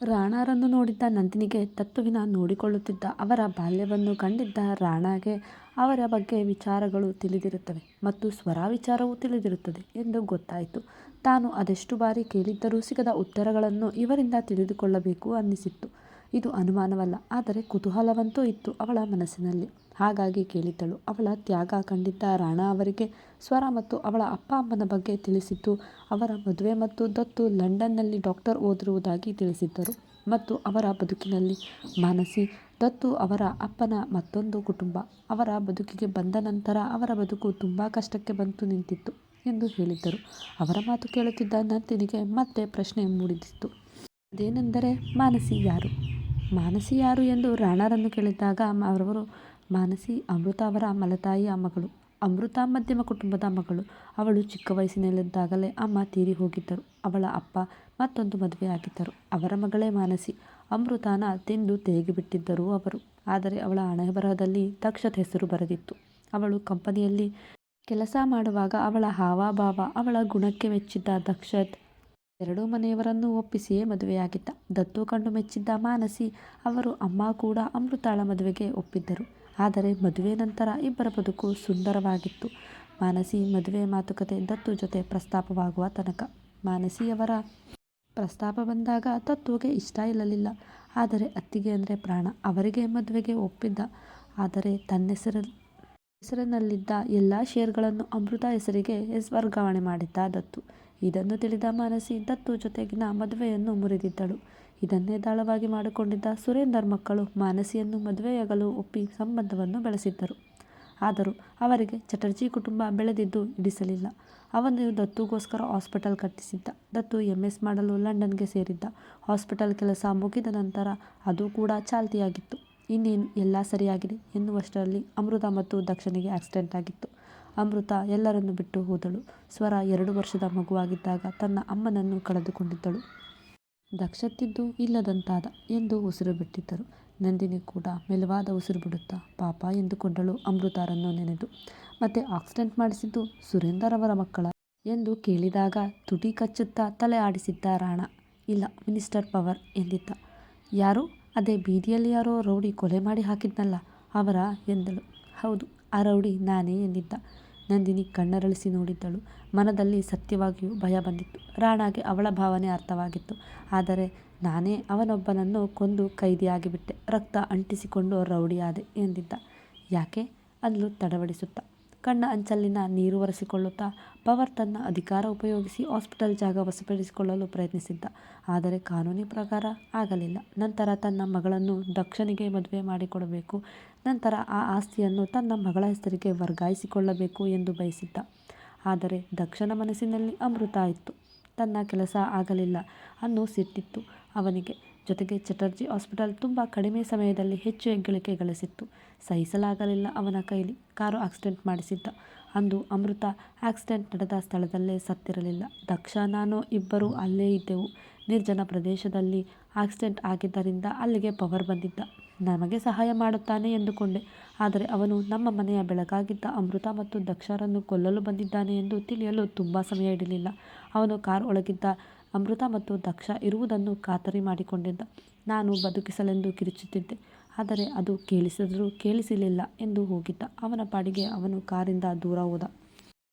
ರಾಣಾರನ್ನು ನೋಡಿದ್ದ ನಂದಿನಿಗೆ ತತ್ತುವಿನ ನೋಡಿಕೊಳ್ಳುತ್ತಿದ್ದ ಅವರ ಬಾಲ್ಯವನ್ನು ಕಂಡಿದ್ದ ರಾಣಾಗೆ ಅವರ ಬಗ್ಗೆ ವಿಚಾರಗಳು ತಿಳಿದಿರುತ್ತವೆ ಮತ್ತು ಸ್ವರ ವಿಚಾರವೂ ತಿಳಿದಿರುತ್ತದೆ ಎಂದು ಗೊತ್ತಾಯಿತು. ತಾನು ಅದೆಷ್ಟು ಬಾರಿ ಕೇಳಿದ್ದರೂ ಸಿಗದ ಉತ್ತರಗಳನ್ನು ಇವರಿಂದ ತಿಳಿದುಕೊಳ್ಳಬೇಕು ಅನ್ನಿಸಿತ್ತು. ಇದು ಅನುಮಾನವಲ್ಲ, ಆದರೆ ಕುತೂಹಲವಂತೂ ಇತ್ತು ಅವಳ ಮನಸ್ಸಿನಲ್ಲಿ. ಹಾಗಾಗಿ ಕೇಳಿದ್ದಳು. ಅವಳ ತ್ಯಾಗ ಕಂಡಿದ್ದ ರಾಣಾ ಅವರಿಗೆ ಸ್ವರ ಮತ್ತು ಅವಳ ಅಪ್ಪ ಅಮ್ಮನ ಬಗ್ಗೆ ತಿಳಿಸಿದ್ದು ಅವರ ಮದುವೆ ಮತ್ತು ದತ್ತು ಲಂಡನ್ನಲ್ಲಿ ಡಾಕ್ಟರ್ ಓದಿರುವುದಾಗಿ ತಿಳಿಸಿದ್ದರು ಮತ್ತು ಅವರ ಬದುಕಿನಲ್ಲಿ ಮಾನಸಿ, ದತ್ತು ಅವರ ಅಪ್ಪನ ಮತ್ತೊಂದು ಕುಟುಂಬ, ಅವರ ಬದುಕಿಗೆ ಬಂದ ನಂತರ ಅವರ ಬದುಕು ತುಂಬ ಕಷ್ಟಕ್ಕೆ ಬಂತು ನಿಂತಿತ್ತು ಎಂದು ಹೇಳಿದ್ದರು. ಅವರ ಮಾತು ಕೇಳುತ್ತಿದ್ದ ನಂದಿನಿಗೆ ಮತ್ತೆ ಪ್ರಶ್ನೆ ಮೂಡಿದಿತ್ತು ಅದೇನೆಂದರೆ ಮಾನಸಿ ಯಾರು? ಮಾನಸಿ ಯಾರು ಎಂದು ರಾಣಾರನ್ನು ಕೇಳಿದಾಗ ಅವರವರು ಮಾನಸಿ ಅಮೃತ ಅವರ ಮಲತಾಯಿಯ ಮಗಳು. ಅಮೃತ ಮಧ್ಯಮ ಕುಟುಂಬದ ಮಗಳು. ಅವಳು ಚಿಕ್ಕ ವಯಸ್ಸಿನಲ್ಲಿದ್ದಾಗಲೇ ಅಮ್ಮ ತೀರಿ ಹೋಗಿದ್ದರು. ಅವಳ ಅಪ್ಪ ಮತ್ತೊಂದು ಮದುವೆ ಆಗಿದ್ದರು ಅವರ ಮಗಳೇ ಮಾನಸಿ. ಅಮೃತನ ತಿಂದು ತೇಗಿಬಿಟ್ಟಿದ್ದರು ಅವರು. ಆದರೆ ಅವಳ ಹಣೆಬರಹದಲ್ಲಿ ದಕ್ಷತ್ ಹೆಸರು ಬರೆದಿತ್ತು. ಅವಳು ಕಂಪನಿಯಲ್ಲಿ ಕೆಲಸ ಮಾಡುವಾಗ ಅವಳ ಹಾವಭಾವ, ಅವಳ ಗುಣಕ್ಕೆ ಮೆಚ್ಚಿದ್ದ ದಕ್ಷತ್ ಎರಡೂ ಮನೆಯವರನ್ನು ಒಪ್ಪಿಸಿಯೇ ಮದುವೆಯಾಗಿದ್ದ. ದತ್ತು ಕಂಡು ಮೆಚ್ಚಿದ್ದ ಮಾನಸಿ, ಅವರು ಅಮ್ಮ ಕೂಡ ಅಮೃತಾಳ ಮದುವೆಗೆ ಒಪ್ಪಿದ್ದರು. ಆದರೆ ಮದುವೆ ನಂತರ ಇಬ್ಬರ ಬದುಕು ಸುಂದರವಾಗಿತ್ತು. ಮಾನಸಿ ಮದುವೆ ಮಾತುಕತೆ ದತ್ತು ಜೊತೆ ಪ್ರಸ್ತಾಪವಾಗುವ ತನಕ. ಮಾನಸಿಯವರ ಪ್ರಸ್ತಾಪ ಬಂದಾಗ ದತ್ತುಗೆ ಇಷ್ಟ ಇರಲಿಲ್ಲ. ಆದರೆ ಅತ್ತಿಗೆ ಅಂದರೆ ಪ್ರಾಣ. ಅವರಿಗೆ ಮದುವೆಗೆ ಒಪ್ಪಿದ್ದ ಆದರೆ ತನ್ನೆಸರಲ್ಲಿ ಹೆಸರಿನಲ್ಲಿದ್ದ ಎಲ್ಲ ಶೇರ್ಗಳನ್ನು ಅಮೃತ ಹೆಸರಿಗೆ ವರ್ಗಾವಣೆ ಮಾಡಿದ್ದ ದತ್ತು. ಇದನ್ನು ತಿಳಿದ ಮಾನಸಿ ದತ್ತು ಜೊತೆಗಿನ ಮದುವೆಯನ್ನು ಮುರಿದಿದ್ದಳು. ಇದನ್ನೇ ದಾಳವಾಗಿ ಮಾಡಿಕೊಂಡಿದ್ದ ಸುರೇಂದರ್ ಮಕ್ಕಳು ಮಾನಸಿಯನ್ನು ಮದುವೆಯಾಗಲು ಒಪ್ಪಿ ಸಂಬಂಧವನ್ನು ಬೆಳೆಸಿದ್ದರು. ಆದರೂ ಅವರಿಗೆ ಚಟರ್ಜಿ ಕುಟುಂಬ ಬೆಳೆದಿದ್ದು ಇಡಿಸಲಿಲ್ಲ ಅವನು ದತ್ತುಗೋಸ್ಕರ ಹಾಸ್ಪಿಟಲ್ ಕಟ್ಟಿಸಿದ್ದ. ದತ್ತು ಎಂಎಸ್ ಮಾಡಲು ಲಂಡನ್ಗೆ ಸೇರಿದ್ದ. ಹಾಸ್ಪಿಟಲ್ ಕೆಲಸ ಮುಗಿದ ನಂತರ ಅದು ಕೂಡ ಚಾಲ್ತಿಯಾಗಿತ್ತು. ಇನ್ನೇನು ಎಲ್ಲ ಸರಿಯಾಗಿದೆ ಎನ್ನುವಷ್ಟರಲ್ಲಿ ಅಮೃತ ಮತ್ತು ದಕ್ಷನಿಗೆ ಆಕ್ಸಿಡೆಂಟ್ ಆಗಿತ್ತು. ಅಮೃತ ಎಲ್ಲರನ್ನು ಬಿಟ್ಟು ಹೋದಳು. ಸ್ವರ ಎರಡು ವರ್ಷದ ಮಗುವಾಗಿದ್ದಾಗ ತನ್ನ ಅಮ್ಮನನ್ನು ಕಳೆದುಕೊಂಡಿದ್ದಳು. ದಕ್ಷತಿದ್ದು ಇಲ್ಲದಂತಾದ ಎಂದು ಉಸಿರು ಬಿಟ್ಟಿದ್ದರು. ನಂದಿನಿ ಕೂಡ ಮೆಲುವಾದ ಉಸಿರು ಬಿಡುತ್ತಾ ಪಾಪ ಎಂದುಕೊಂಡಳು ಅಮೃತರನ್ನು ನೆನೆದು. ಮತ್ತೆ ಆಕ್ಸಿಡೆಂಟ್ ಮಾಡಿಸಿದ್ದು ಸುರೇಂದರ್ ಅವರ ಮಕ್ಕಳ ಎಂದು ಕೇಳಿದಾಗ ತುಟಿ ಕಚ್ಚುತ್ತಾ ತಲೆ ಆಡಿಸಿದ್ದ ರಾಣಾ. ಇಲ್ಲ ಮಿನಿಸ್ಟರ್ ಪವರ್ ಎಂದಿದ್ದ. ಯಾರು? ಅದೇ ಬೀದಿಯಲ್ಲಿ ಯಾರೋ ರೌಡಿ ಕೊಲೆ ಮಾಡಿ ಹಾಕಿದ್ನಲ್ಲ ಅವರ ಎಂದಳು. ಹೌದು, ಆ ರೌಡಿ ನಾನೇ ಎಂದಿದ್ದ. ನಂದಿನಿ ಕಣ್ಣರಳಿಸಿ ನೋಡಿದ್ದಳು ಮನದಲ್ಲಿ ಸತ್ಯವಾಗಿಯೂ ಭಯ ಬಂದಿತ್ತು. ರಾಣಾಗೆ ಅವಳ ಭಾವನೆ ಅರ್ಥವಾಗಿತ್ತು. ಆದರೆ ನಾನೇ ಅವನೊಬ್ಬನನ್ನು ಕೊಂದು ಖೈದಿಯಾಗಿಬಿಟ್ಟೆ. ರಕ್ತ ಅಂಟಿಸಿಕೊಂಡು ರೌಡಿಯಾದೆ ಎಂದಿದ್ದ. ಯಾಕೆ? ಅಲ್ಲೂ ತಡವಡಿಸುತ್ತಾ. ಕಣ್ಣ ಅಂಚಲ್ಲಿನ ನೀರು ಒರೆಸಿಕೊಳ್ಳುತ್ತಾ. ಪವರ್ ತನ್ನ ಅಧಿಕಾರ ಉಪಯೋಗಿಸಿ ಹಾಸ್ಪಿಟಲ್ ಜಾಗ ವಶಪಡಿಸಿಕೊಳ್ಳಲು ಪ್ರಯತ್ನಿಸಿದ್ದ. ಆದರೆ ಕಾನೂನಿನ ಪ್ರಕಾರ ಆಗಲಿಲ್ಲ. ನಂತರ ತನ್ನ ಮಗಳನ್ನು ದಕ್ಷನಿಗೆ ಮದುವೆ ಮಾಡಿಕೊಡಬೇಕು. ನಂತರ ಆ ಆಸ್ತಿಯನ್ನು ತನ್ನ ಮಗಳ ಹೆಸರಿಗೆ ವರ್ಗಾಯಿಸಿಕೊಳ್ಳಬೇಕು ಎಂದು ಬಯಸಿದ್ದ. ಆದರೆ ದಕ್ಷನ ಮನಸ್ಸಿನಲ್ಲಿ ಅಮೃತ ಇತ್ತು. ತನ್ನ ಕೆಲಸ ಆಗಲಿಲ್ಲ ಅನ್ನೋ ಸಿಟ್ಟಿತ್ತು ಅವನಿಗೆ. ಜೊತೆಗೆ ಚಟರ್ಜಿ ಹಾಸ್ಪಿಟಲ್ ತುಂಬ ಕಡಿಮೆ ಸಮಯದಲ್ಲಿ ಹೆಚ್ಚು ಹೆಗ್ಗಳಿಕೆ ಗಳಿಸಿತ್ತು. ಸಹಿಸಲಾಗಲಿಲ್ಲ ಅವನ ಕೈಲಿ ಕಾರು ಆಕ್ಸಿಡೆಂಟ್ ಮಾಡಿಸಿದ್ದ. ಅಂದು ಅಮೃತ ಆಕ್ಸಿಡೆಂಟ್ ನಡೆದ ಸ್ಥಳದಲ್ಲೇ ಸತ್ತಿರಲಿಲ್ಲ. ದಕ್ಷ, ನಾನು ಇಬ್ಬರೂ ಅಲ್ಲೇ ಇದ್ದೆವು. ನಿರ್ಜನ ಪ್ರದೇಶದಲ್ಲಿ ಆಕ್ಸಿಡೆಂಟ್ ಆಗಿದ್ದರಿಂದ ಅಲ್ಲಿಗೆ ಪವರ್ ಬಂದಿದ್ದ. ನಮಗೆ ಸಹಾಯ ಮಾಡುತ್ತಾನೆ ಎಂದುಕೊಂಡೆ. ಆದರೆ ಅವನು ನಮ್ಮ ಮನೆಯ ಬೆಳಕಾಗಿದ್ದ ಅಮೃತ ಮತ್ತು ದಕ್ಷರನ್ನು ಕೊಲ್ಲಲು ಬಂದಿದ್ದಾನೆ ಎಂದು ತಿಳಿಯಲು ತುಂಬ ಸಮಯ ಹಿಡಿಲಿಲ್ಲ. ಅವನು ಕಾರ್ ಒಳಗಿದ್ದ ಅಮೃತ ಮತ್ತು ದಕ್ಷ ಇರುವುದನ್ನು ಖಾತರಿ ಮಾಡಿಕೊಂಡಿದ್ದ. ನಾನು ಬದುಕಿಸಲೆಂದು ಕಿರಿಚುತ್ತಿದ್ದೆ ಆದರೆ ಅದು ಕೇಳಿಸಿದರೂ ಕೇಳಿಸಲಿಲ್ಲ ಎಂದು ಹೋಗಿದ್ದ. ಅವನ ಪಾಡಿಗೆ ಅವನು ಕಾರಿಂದ ದೂರ ಹೋದ.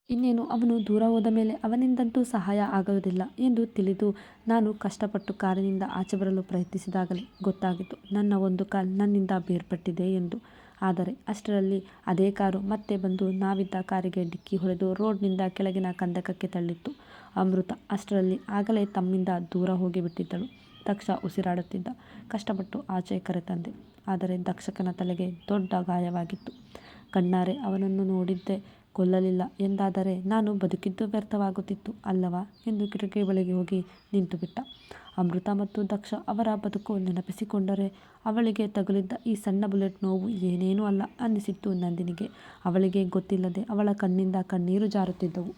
ಇನ್ನೇನು, ಅವನು ದೂರ ಹೋದ ಮೇಲೆ ಅವನಿಂದಂತೂ ಸಹಾಯ ಆಗುವುದಿಲ್ಲ ಎಂದು ತಿಳಿದು ನಾನು ಕಷ್ಟಪಟ್ಟು ಕಾರಿನಿಂದ ಆಚೆ ಬರಲು ಪ್ರಯತ್ನಿಸಿದಾಗಲೇ ಗೊತ್ತಾಗಿತ್ತು ನನ್ನ ಒಂದು ಕಾಲ್ ನನ್ನಿಂದ ಬೇರ್ಪಟ್ಟಿದೆ ಎಂದು. ಆದರೆ ಅಷ್ಟರಲ್ಲಿ ಅದೇ ಕಾರು ಮತ್ತೆ ಬಂದು ನಾವಿದ್ದ ಕಾರಿಗೆ ಡಿಕ್ಕಿ ಹೊಡೆದು ರೋಡ್ನಿಂದ ಕೆಳಗಿನ ಕಂದಕಕ್ಕೆ ತಳ್ಳಿತು. ಅಮೃತ ಅಷ್ಟರಲ್ಲಿ ಆಗಲೇ ತಮ್ಮಿಂದ ದೂರ ಹೋಗಿಬಿಟ್ಟಿದ್ದಳು. ದಕ್ಷ ಉಸಿರಾಡುತ್ತಿದ್ದ. ಕಷ್ಟಪಟ್ಟು ಆಚೆ ಕರೆತಂದೆ. ಆದರೆ ದಕ್ಷಕನ ತಲೆಗೆ ದೊಡ್ಡ ಗಾಯವಾಗಿತ್ತು. ಕಣ್ಣಾರೆ, ಅವನನ್ನು ನೋಡಿದ್ದೆ ಕೊಲ್ಲಲಿಲ್ಲ ಎಂದಾದರೆ ನಾನು ಬದುಕಿದ್ದು ವ್ಯರ್ಥವಾಗುತ್ತಿತ್ತು ಅಲ್ಲವಾ ಎಂದು ಕಿಟಕಿ ಬಳಿಗೆ ಹೋಗಿ ನಿಂತುಬಿಟ್ಟ. ಅಮೃತ ಮತ್ತು ದಕ್ಷ ಅವರ ಬದುಕು ನೆನಪಿಸಿಕೊಂಡರೆ ಅವಳಿಗೆ ತಗುಲಿದ್ದ ಈ ಸಣ್ಣ ಬುಲೆಟ್ ನೋವು ಏನೇನೂ ಅಲ್ಲ ಅನ್ನಿಸಿತ್ತು ನಂದಿನಿಗೆ. ಅವಳಿಗೆ ಗೊತ್ತಿಲ್ಲದೆ ಅವಳ ಕಣ್ಣಿಂದ ಕಣ್ಣೀರು ಜಾರುತ್ತಿದ್ದವು.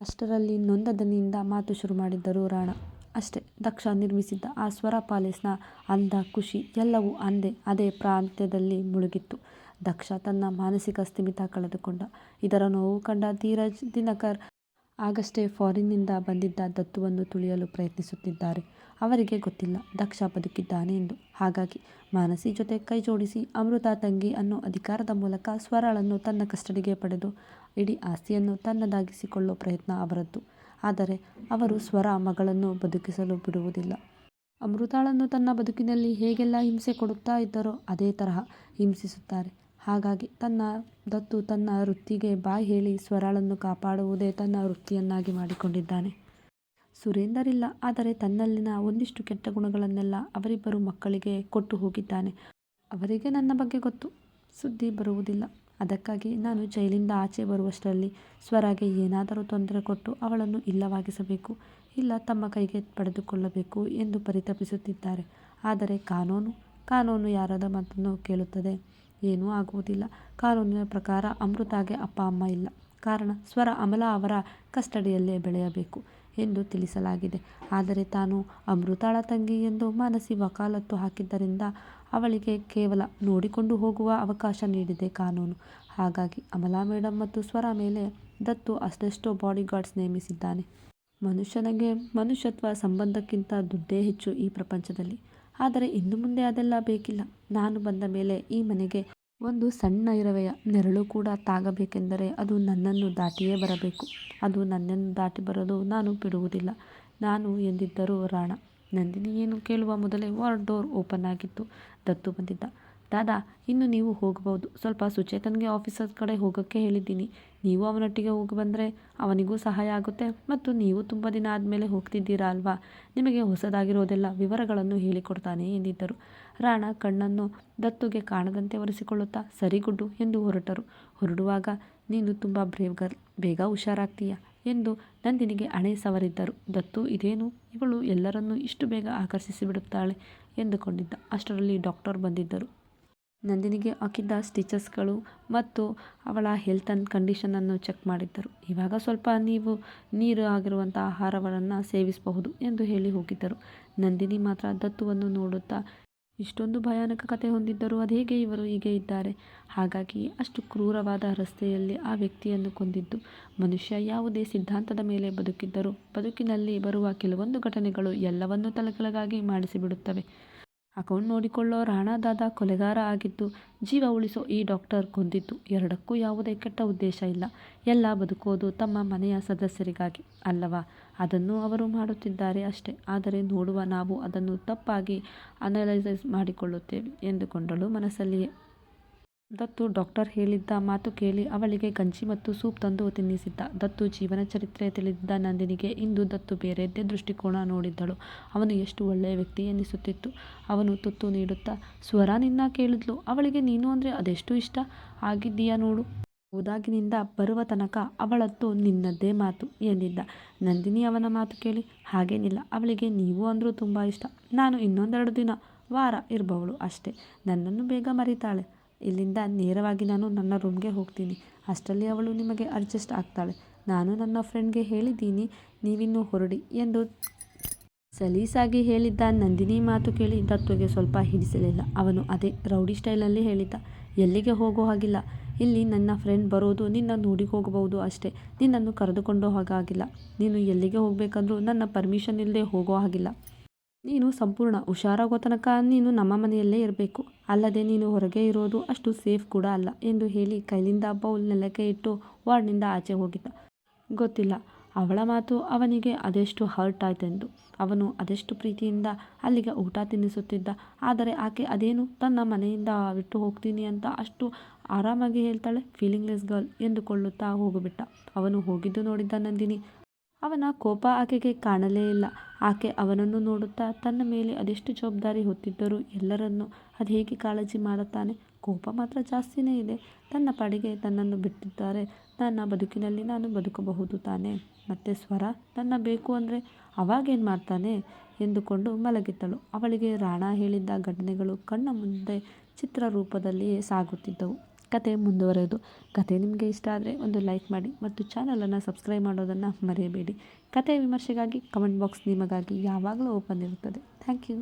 ಅಷ್ಟರಲ್ಲಿ ನೊಂದ ದನಿಯಿಂದ ಮಾತು ಶುರು ಮಾಡಿದ್ದರು ರಾಣ ಅಷ್ಟೇ ದಕ್ಷ ನಿರ್ಮಿಸಿದ್ದ ಆ ಸ್ವರ ಪ್ಯಾಲೇಸ್ನ ಅಂದ, ಖುಷಿ ಎಲ್ಲವೂ ಅಂದೇ ಅದೇ ಪ್ರಾಂತ್ಯದಲ್ಲಿ ಮುಳುಗಿತ್ತು. ದಕ್ಷ ತನ್ನ ಮಾನಸಿಕ ಸ್ಥಿಮಿತ ಕಳೆದುಕೊಂಡ. ಇದರ ನೋವು ಕಂಡ ಧೀರಜ್ ದಿನಕರ್ ಆಗಷ್ಟೇ ಫಾರಿನ್ನಿಂದ ಬಂದಿದ್ದ ದತ್ತುವನ್ನು ತುಳಿಯಲು ಪ್ರಯತ್ನಿಸುತ್ತಿದ್ದಾರೆ ಅವರಿಗೆ ಗೊತ್ತಿಲ್ಲ ದಕ್ಷ ಬದುಕಿದ್ದಾನೆ ಎಂದು ಹಾಗಾಗಿ ಮಾನಸಿ ಜೊತೆ ಕೈಜೋಡಿಸಿ ಅಮೃತ ತಂಗಿ ಅನ್ನೋ ಅಧಿಕಾರದ ಮೂಲಕ ಸ್ವರಳನ್ನು ತನ್ನ ಕಸ್ಟಡಿಗೆ ಪಡೆದು ಇಡೀ ಆಸ್ತಿಯನ್ನು ತನ್ನದಾಗಿಸಿಕೊಳ್ಳುವ ಪ್ರಯತ್ನ ಅವರದ್ದು. ಆದರೆ ಅವರು ಸ್ವರ ಮಗಳನ್ನು ಬದುಕಿಸಲು ಬಿಡುವುದಿಲ್ಲ. ಅಮೃತಾಳನ್ನು ತನ್ನ ಬದುಕಿನಲ್ಲಿ ಹೇಗೆಲ್ಲ ಹಿಂಸೆ ಕೊಡುತ್ತಾ ಇದ್ದರೋ ಅದೇ ತರಹ ಹಿಂಸಿಸುತ್ತಾರೆ. ಹಾಗಾಗಿ ತನ್ನ ದತ್ತು ತನ್ನ ವೃತ್ತಿಗೆ ಬಾಯಿ ಹೇಳಿ ಸ್ವರಾಳನ್ನು ಕಾಪಾಡುವುದೇ ತನ್ನ ವೃತ್ತಿಯನ್ನಾಗಿ ಮಾಡಿಕೊಂಡಿದ್ದಾನೆ. ಸುರೇಂದರ್ ಇಲ್ಲ ಆದರೆ ತನ್ನಲ್ಲಿನ ಒಂದಿಷ್ಟು ಕೆಟ್ಟ ಗುಣಗಳನ್ನೆಲ್ಲ ಅವರಿಬ್ಬರು ಮಕ್ಕಳಿಗೆ ಕೊಟ್ಟು ಹೋಗಿದ್ದಾನೆ. ಅವರಿಗೆ ನನ್ನ ಬಗ್ಗೆ ಗೊತ್ತು. ಸುದ್ದಿ ಬರುವುದಿಲ್ಲ. ಅದಕ್ಕಾಗಿ ನಾನು ಜೈಲಿಂದ ಆಚೆ ಬರುವಷ್ಟರಲ್ಲಿ ಸ್ವರಾಗೆ ಏನಾದರೂ ತೊಂದರೆ ಕೊಟ್ಟು ಅವಳನ್ನು ಇಲ್ಲವಾಗಿಸಬೇಕು, ಇಲ್ಲ ತಮ್ಮ ಕೈಗೆ ಪಡೆದುಕೊಳ್ಳಬೇಕು ಎಂದು ಪರಿತಪಿಸುತ್ತಿದ್ದಾರೆ. ಆದರೆ ಕಾನೂನು ಕಾನೂನು ಯಾರದ ಮಾತನ್ನು ಕೇಳುತ್ತದೆ? ಏನೂ ಆಗುವುದಿಲ್ಲ. ಕಾನೂನಿನ ಪ್ರಕಾರ ಅಮೃತಾಗೆ ಅಪ್ಪ, ಅಮ್ಮ ಇಲ್ಲ. ಕಾರಣ ಸ್ವರ ಅಮಲ ಅವರ ಕಸ್ಟಡಿಯಲ್ಲೇ ಬೆಳೆಯಬೇಕು ಎಂದು ತಿಳಿಸಲಾಗಿದೆ. ಆದರೆ ತಾನು ಅಮೃತಾಳ ತಂಗಿ ಎಂದು ಮಾನಸಿ ವಕಾಲತ್ತು ಹಾಕಿದ್ದರಿಂದ ಅವಳಿಗೆ ಕೇವಲ ನೋಡಿಕೊಂಡು ಹೋಗುವ ಅವಕಾಶ ನೀಡಿದೆ ಕಾನೂನು. ಹಾಗಾಗಿ ಅಮಲಾ ಮೇಡಮ್ ಮತ್ತು ಸ್ವರ ಮೇಲೆ ದತ್ತು ಅಷ್ಟೆಷ್ಟೋ ಬಾಡಿಗಾರ್ಡ್ಸ್ ನೇಮಿಸಿದ್ದಾನೆ. ಮನುಷ್ಯನಿಗೆ ಮನುಷ್ಯತ್ವ ಸಂಬಂಧಕ್ಕಿಂತ ದುಡ್ಡೇ ಹೆಚ್ಚು ಈ ಪ್ರಪಂಚದಲ್ಲಿ. ಆದರೆ ಇನ್ನು ಮುಂದೆ ಅದೆಲ್ಲ ಬೇಕಿಲ್ಲ. ನಾನು ಬಂದ ಮೇಲೆ ಈ ಮನೆಗೆ ಒಂದು ಸಣ್ಣ ಇರವೆಯ ನೆರಳು ಕೂಡ ತಾಗಬೇಕೆಂದರೆ ಅದು ನನ್ನನ್ನು ದಾಟಿಯೇ ಬರಬೇಕು. ಅದು ನನ್ನನ್ನು ದಾಟಿ ಬರಲು ನಾನು ಬಿಡುವುದಿಲ್ಲ. ನಾನು ಎಂದಿದ್ದರೂ ರಾಣ. ನಂದಿನಿ ಏನು ಕೇಳುವ ಮೊದಲೇ ವಾರ್ಡ್ ಡೋರ್ ಓಪನ್ ಆಗಿತ್ತು. ದತ್ತು ಬಂದಿದ್ದ. ದಾದಾ, ಇನ್ನು ನೀವು ಹೋಗಬಹುದು ಸ್ವಲ್ಪ ಸುಚೇತನ್ಗೆ ಆಫೀಸರ್ ಕಡೆ ಹೋಗೋಕ್ಕೆ ಹೇಳಿದ್ದೀನಿ. ನೀವು ಅವನೊಟ್ಟಿಗೆ ಹೋಗಿ ಬಂದರೆ ಅವನಿಗೂ ಸಹಾಯ ಆಗುತ್ತೆ ಮತ್ತು ನೀವು ತುಂಬ ದಿನ ಆದಮೇಲೆ ಹೋಗ್ತಿದ್ದೀರಾ ಅಲ್ವಾ? ನಿಮಗೆ ಹೊಸದಾಗಿರೋದೆಲ್ಲ ವಿವರಗಳನ್ನು ಹೇಳಿಕೊಡ್ತಾನೆ ಎಂದಿದ್ದರು. ರಾಣ ಕಣ್ಣನ್ನು ದತ್ತುಗೆ ಕಾಣದಂತೆ ಒರೆಸಿಕೊಳ್ಳುತ್ತಾ ಸರಿಗುಡ್ಡು ಎಂದು ಹೊರಟರು. ಹೊರಡುವಾಗ, ನೀನು ತುಂಬ ಬ್ರೇವ್ ಗರ್ಲ್ ಬೇಗ ಹುಷಾರಾಗ್ತೀಯ? ಎಂದು ನಂದಿನಿಗೆ ಅಣೆ ಸವರಿದ್ದರು. ದತ್ತು, ಇದೇನು? ಇವಳು ಎಲ್ಲರನ್ನೂ ಇಷ್ಟು ಬೇಗ ಆಕರ್ಷಿಸಿ ಬಿಡುತ್ತಾಳೆ ಎಂದುಕೊಂಡಿದ್ದ. ಅಷ್ಟರಲ್ಲಿ ಡಾಕ್ಟರ್ ಬಂದಿದ್ದರು. ನಂದಿನಿಗೆ ಹಾಕಿದ್ದ ಸ್ಟಿಚಸ್ಗಳು ಮತ್ತು ಅವಳ ಹೆಲ್ತ್ ಆ್ಯಂಡ್ ಕಂಡೀಷನನ್ನು ಚೆಕ್ ಮಾಡಿದ್ದರು. ಇವಾಗ ಸ್ವಲ್ಪ ನೀವು ನೀರು ಆಗಿರುವಂಥ ಆಹಾರಗಳನ್ನು ಸೇವಿಸಬಹುದು ಎಂದು ಹೇಳಿ ಹೋಗಿದ್ದರು. ನಂದಿನಿ ಮಾತ್ರ ದತ್ತುವನ್ನು ನೋಡುತ್ತಾ ಇಷ್ಟೊಂದು ಭಯಾನಕ ಕತೆ ಹೊಂದಿದ್ದರೂ ಅದೇಗೆ ಇವರು ಹೀಗೆ ಇದ್ದಾರೆ? ಹಾಗಾಗಿ ಅಷ್ಟು ಕ್ರೂರವಾದ ರಸ್ತೆಯಲ್ಲಿ ಆ ವ್ಯಕ್ತಿಯನ್ನು ಕೊಂದಿದ್ದು ಮನುಷ್ಯ ಯಾವುದೇ ಸಿದ್ಧಾಂತದ ಮೇಲೆ ಬದುಕಿದ್ದರೂ ಬದುಕಿನಲ್ಲಿ ಬರುವ ಕೆಲವೊಂದು ಘಟನೆಗಳು ಎಲ್ಲವನ್ನೂ ತಲೆಕೆಳಗಾಗಿ ಮಾಡಿಸಿಬಿಡುತ್ತವೆ. ಅಕೌಂಟ್ ನೋಡಿಕೊಳ್ಳೋ ರಾಣಾದಾದ ಕೊಲೆಗಾರ ಆಗಿದ್ದು, ಜೀವ ಉಳಿಸೋ ಈ ಡಾಕ್ಟರ್ ಕೊಂದಿದ್ದು ಎರಡಕ್ಕೂ ಯಾವುದೇ ಕೆಟ್ಟ ಉದ್ದೇಶ ಇಲ್ಲ. ಎಲ್ಲ ಬದುಕೋದು ತಮ್ಮ ಮನೆಯ ಸದಸ್ಯರಿಗಾಗಿ ಅಲ್ಲವಾ? ಅದನ್ನು ಅವರು ಮಾಡುತ್ತಿದ್ದಾರೆ ಅಷ್ಟೇ. ಆದರೆ ನೋಡುವ ನಾವು ಅದನ್ನು ತಪ್ಪಾಗಿ ಅನಲೈಸ್ ಮಾಡಿಕೊಳ್ಳುತ್ತೇವೆ ಎಂದುಕೊಂಡಳು ಮನಸ್ಸಲ್ಲಿಯೇ. ದತ್ತು ಡಾಕ್ಟರ್ ಹೇಳಿದ್ದ ಮಾತು ಕೇಳಿ ಅವಳಿಗೆ ಗಂಜಿ ಮತ್ತು ಸೂಪ್ ತಂದು ತಿನ್ನಿಸಿದ್ದ. ದತ್ತು ಜೀವನ ಚರಿತ್ರೆ ತಿಳಿದಿದ್ದ ನಂದಿನಿಗೆ ಇಂದು ದತ್ತು ಬೇರೆದ್ದೇ ದೃಷ್ಟಿಕೋನ ನೋಡಿದ್ದಳು. ಅವನು ಎಷ್ಟು ಒಳ್ಳೆಯ ವ್ಯಕ್ತಿ ಎನ್ನಿಸುತ್ತಿತ್ತು. ಅವನು ತುತ್ತು ನೀಡುತ್ತಾ, ಸ್ವರ ನಿನ್ನ ಕೇಳಿದ್ಲು. ಅವಳಿಗೆ ನೀನು ಅಂದರೆ ಅದೆಷ್ಟು ಇಷ್ಟ? ಆಗಿದ್ದೀಯಾ ನೋಡು. ಹೋದಾಗಿನಿಂದ ಬರುವ ತನಕ ಅವಳದ್ದು ನಿನ್ನದ್ದೇ ಮಾತು ಎಂದಿದ್ದ. ನಂದಿನಿ ಅವನ ಮಾತು ಕೇಳಿ, ಹಾಗೇನಿಲ್ಲ. ಅವಳಿಗೆ ನೀವು ಅಂದರೂ ತುಂಬ ಇಷ್ಟ. ನಾನು ಇನ್ನೊಂದೆರಡು ದಿನ ವಾರ ಇರಬವಳು ಅಷ್ಟೇ. ನನ್ನನ್ನು ಬೇಗ ಮರೀತಾಳೆ. ಇಲ್ಲಿಂದ ನೇರವಾಗಿ ನಾನು ನನ್ನ ರೂಮ್ಗೆ ಹೋಗ್ತೀನಿ. ಅಷ್ಟರಲ್ಲಿ ಅವಳು ನಿಮಗೆ ಅಡ್ಜಸ್ಟ್ ಆಗ್ತಾಳೆ. ನಾನು ನನ್ನ ಫ್ರೆಂಡ್ಗೆ ಹೇಳಿದ್ದೀನಿ, ನೀವಿನ್ನೂ ಹೊರಡಿ ಎಂದು ಸಲೀಸಾಗಿ ಹೇಳಿದ್ದ ನಂದಿನಿ ಮಾತು ಕೇಳಿ ದತ್ತುಗೆ ಸ್ವಲ್ಪ ಹಿಡಿಸಲಿಲ್ಲ. ಅವನು ಅದೇ ರೌಡಿ ಸ್ಟೈಲಲ್ಲಿ ಹೇಳಿದ್ದ, ಎಲ್ಲಿಗೆ ಹೋಗೋ ಹಾಗಿಲ್ಲ. ಇಲ್ಲಿ ನನ್ನ ಫ್ರೆಂಡ್ ಬರೋದು ನಿನ್ನ ನೋಡಿ ಹೋಗಬಹುದು ಅಷ್ಟೇ. ನಿನ್ನನ್ನು ಕರೆದುಕೊಂಡು ಹಾಗಾಗಿಲ್ಲ ನೀನು ಎಲ್ಲಿಗೆ ಹೋಗಬೇಕಂದ್ರೂ ನನ್ನ ಪರ್ಮಿಷನ್ ಇಲ್ಲದೆ ಹೋಗೋ ಹಾಗಿಲ್ಲ. ನೀನು ಸಂಪೂರ್ಣ ಹುಷಾರಾಗೋ ತನಕ ನೀನು ನಮ್ಮ ಮನೆಯಲ್ಲೇ ಇರಬೇಕು. ಅಲ್ಲದೆ ನೀನು ಹೊರಗೆ ಇರೋದು ಅಷ್ಟು ಸೇಫ್ ಕೂಡ ಅಲ್ಲ ಎಂದು ಹೇಳಿ ಕೈಲಿಂದ ಬೌಲ್ ನೆಲಕ್ಕೆ ಇಟ್ಟು ವಾರ್ಡ್ನಿಂದ ಆಚೆ ಹೋಗಿದ್ದ. ಗೊತ್ತಿಲ್ಲ, ಅವಳ ಮಾತು ಅವನಿಗೆ ಅದೆಷ್ಟು ಹರ್ಟ್ ಆಯ್ತೆಂದು. ಅವನು ಅದೆಷ್ಟು ಪ್ರೀತಿಯಿಂದ ಅಲ್ಲಿಗೆ ಊಟ ತಿನ್ನಿಸುತ್ತಿದ್ದ. ಆದರೆ ಆಕೆ ಅದೇನು ತನ್ನ ಮನೆಯಿಂದ ಬಿಟ್ಟು ಹೋಗ್ತೀನಿ ಅಂತ ಅಷ್ಟು ಆರಾಮಾಗಿ ಹೇಳ್ತಾಳೆ? ಫೀಲಿಂಗ್ಲೆಸ್ ಗರ್ಲ್ ಎಂದುಕೊಳ್ಳುತ್ತಾ ಹೋಗಿಬಿಟ್ಟ. ಅವನು ಹೋಗಿದ್ದು ನೋಡಿದ್ದ ನಂದಿನಿ. ಅವನ ಕೋಪ ಆಕೆಗೆ ಕಾಣಲೇ ಇಲ್ಲ. ಆಕೆ ಅವನನ್ನು ನೋಡುತ್ತಾ ತನ್ನ ಮೇಲೆ ಅದೆಷ್ಟು ಜವಾಬ್ದಾರಿ ಹೊತ್ತಿದ್ದರೂ ಎಲ್ಲರನ್ನೂ ಅದು ಹೇಗೆ ಕಾಳಜಿ ಮಾಡುತ್ತಾನೆ? ಕೋಪ ಮಾತ್ರ ಜಾಸ್ತಿನೇ ಇದೆ. ತನ್ನ ಪಾಡಿಗೆ ತನ್ನನ್ನು ಬಿಟ್ಟಿದ್ದಾರೆ. ನನ್ನ ಬದುಕಿನಲ್ಲಿ ನಾನು ಬದುಕಬಹುದು ತಾನೆ? ಮತ್ತು ಸ್ವರ, ನನ್ನ ಬೇಕು ಅಂದರೆ ಅವಾಗೇನು ಮಾಡ್ತಾನೆ? ಎಂದುಕೊಂಡು ಮಲಗಿದ್ದಳು. ಅವಳಿಗೆ ರಾಣ ಹೇಳಿದ್ದ ಘಟನೆಗಳು ಕಣ್ಣ ಮುಂದೆ ಚಿತ್ರರೂಪದಲ್ಲಿಯೇ ಸಾಗುತ್ತಿದ್ದವು. ಕತೆ ಮುಂದುವರೆಯೋದು ಕತೆ ನಿಮಗೆ ಇಷ್ಟ ಆದರೆ ಒಂದು ಲೈಕ್ ಮಾಡಿ ಮತ್ತು ಚಾನಲನ್ನು ಸಬ್ಸ್ಕ್ರೈಬ್ ಮಾಡೋದನ್ನು ಮರೆಯಬೇಡಿ ಕತೆ ವಿಮರ್ಶೆಗಾಗಿ ಕಮೆಂಟ್ ಬಾಕ್ಸ್ ನಿಮಗಾಗಿ ಯಾವಾಗಲೂ ಓಪನ್ ಇರುತ್ತದೆ. Thank you